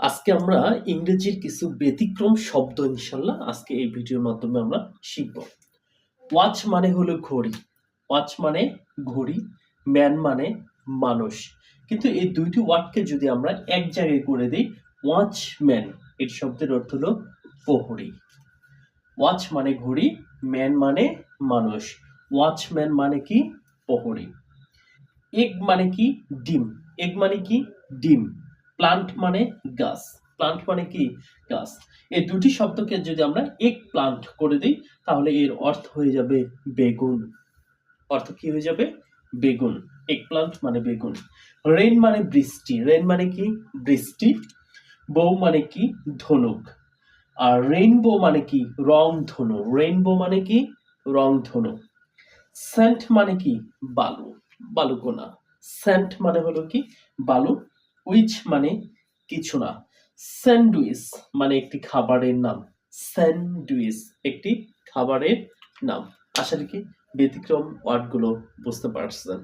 আজকে আমরা ইংরেজির কিছু ব্যতিক্রম শব্দ ইনশাল্লাহ আজকে এই ভিডিওর মাধ্যমে আমরা শিখব। ওয়াচ মানে হলো ঘড়ি। ওয়াচ মানে ঘড়ি, ম্যান মানে মানুষ। কিন্তু এই দুইটি ওয়ার্ডকে যদি আমরা এক জায়গায় করে দিই, ওয়াচম্যান, এর শব্দের অর্থ হলো প্রহরী। ওয়াচ মানে ঘড়ি, ম্যান মানে মানুষ। ওয়াচম্যান মানে কি? প্রহরী। এগ মানে কি? ডিম। এগ মানে কি? ডিম। প্লান্ট মানে গাছ। প্লান্ট মানে কি? গাছ। এই দুটি শব্দকে যদি আমরা এক প্লান্ট করে দিই, তাহলে এর অর্থ হয়ে যাবে বেগুন। অর্থ কি হয়ে যাবে? বেগুন। এক প্লান্ট মানে বেগুন। রেন মানে বৃষ্টি। রেন মানে কি? বৃষ্টি। বউ মানে কি? ধনুক। আর রেইনবো মানে কি? রং ধনু। রেইনবো মানে কি? রং ধনু। সেন্ট মানে কি? বালু। বালুকোনা সেন্ট মানে হলো কি? বালু। উইচ মানে কিছু না। স্যান্ডউইচ মানে একটি খাবারের নাম। স্যান্ডউইচ একটি খাবারের নাম। আশা রাখি ব্যতিক্রম ওয়ার্ডগুলো বুঝতে পারছেন।